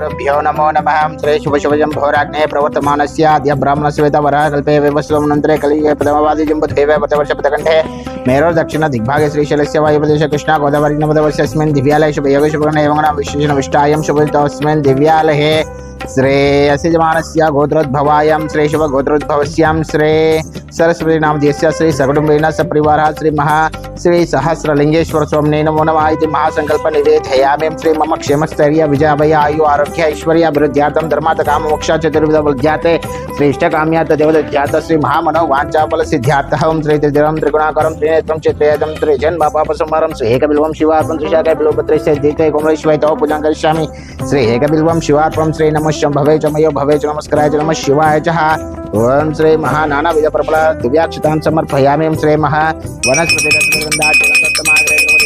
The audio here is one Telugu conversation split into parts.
गुरुभ्यो नमो नमः। श्रे शुभशुभजं भोराग्ने प्रवर्तमानस्य अद्य ब्राह्मणस्य वेदवरः कल्पे वेवस्वमनन्तरे कलिगे प्रथमवादिजम्बुदेवे प्रतवर्षपथकण्ठे मेरोर्दक्षिणदिग्भागे श्रीशैलस्य वायुप्रदेश कृष्णा गोदावरी शुभ दिव्यालये शुभयोगशुभगण एवं विशेषणविष्टायं शुभतस्मिन् दिव्यालये श्रेयसि जमानस्य गोत्रोद्भवायां श्रे शिवगोत्रोद्भवस्यां श्रे सरस्वतीनामधेयस्य श्री सकुटुम्बेन सपरिवारः श्रीमः श्रीसहस्रलिङ्गेश्वरस्वामिने नमो नमः इति महासङ्कल्पनिवेधयामिं श्री मम क्षेमस्थैर्य, विजयभय, आयु, आरोग्य, ऐश्वर्य वृद्ध्यार्थं धर्मातकामोक्षा चतुर्विध बुद्ध्याते श्रेष्ठकाम्या तदेवदध्यात श्री महामनो वाञ्चाबल सिद्ध्यातः ओं श्री त्रिदिरं त्रिगुणाकरं, त्रिनेत्रं चित्रयदं त्रिजन्म पापसंहारं श्रीहेकबिल्वं शिवार्पं त्रिशाकबिल्वपत्रस्य द्वितीय कोमलेश्वय तौ पूजां करिष्यामि। श्रीहेकबिल्वं शिवार्पं श्री नमः शम्भवे च मयो, भवे च नमस्काराय च नमः शिवाय च। ओम श्री महा नाना विध प्रबल दिव्याक्षतान् समर्पयामि श्री महा वनस्पति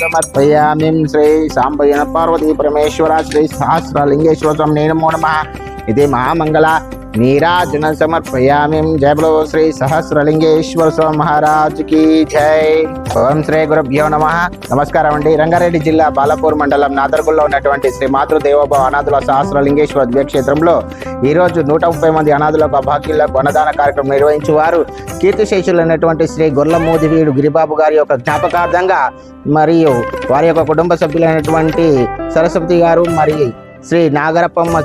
సమర్పయామి శ్రీ సాంబయన పార్వతీ పరమేశ్వర శ్రీ సహస్రలింగేశ్వర నమో నమ ఇది మహామంగళ నీరాజన సమర్పయామి జయ బలో శ్రీ సహస్రలింగేశ్వర స్వామి మహారాజ్కి జై ఓం శ్రీ గురుభ్యో నమ నమస్కారం అండి రంగారెడ్డి జిల్లా బాలపూర్ మండలం నాదర్గుల్లో ఉన్నటువంటి శ్రీ మాతృదేవోభవ అనాథుల సహస్రలింగేశ్వర దివ్యక్షేత్రంలో ఈ రోజు నూట ముప్పై మంది అనాథులకు అభాగ్యులకు అన్నదాన కార్యక్రమం నిర్వహించువారు కీర్తిశేషులైనటువంటి శ్రీ గొర్లమూదివీడు గిరిబాబు గారి యొక్క జ్ఞాపకార్థంగా మరియు వారి యొక్క కుటుంబ సభ్యులైనటువంటి సరస్వతి గారు మరియు శ్రీ నాగరప్పమ్మ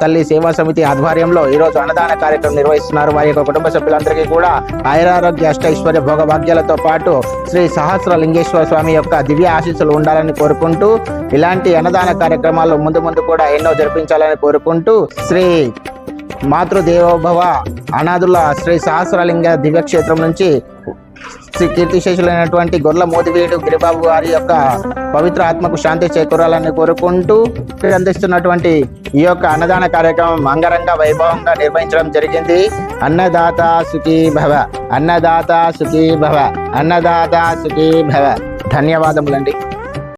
తల్లి సేవా సమితి ఆధ్వర్యంలో ఈరోజు అన్నదాన కార్యక్రమం నిర్వహిస్తున్నారు. వారి యొక్క కుటుంబ సభ్యులందరికీ కూడా ఐరారోగ్య అష్టైశ్వర్య భోగభాగ్యాలతో పాటు శ్రీ సహస్ర లింగేశ్వర స్వామి యొక్క దివ్య ఆశీస్సులు ఉండాలని కోరుకుంటూ ఇలాంటి అన్నదాన కార్యక్రమాలు ముందు ముందు కూడా ఎన్నో జరిపించాలని కోరుకుంటూ శ్రీ మాతృదేవోభవ అనాథుల శ్రీ సహస్రలింగ దివ్యక్షేత్రం నుంచి కీర్తిశేషులైనటువంటి గొర్ల మోదివీడు గిరిబాబు గారి యొక్క పవిత్ర ఆత్మకు శాంతి చేకూరాలని కోరుకుంటూ ఇక్కడ అందిస్తున్నటువంటి ఈ యొక్క అన్నదాన కార్యక్రమం అంగరంగ వైభవంగా నిర్వహించడం జరిగింది. అన్నదాత సుఖీ భవ అన్నదాత సుఖీ భవ అన్నదాత సుఖీ భవ. ధన్యవాదములండి.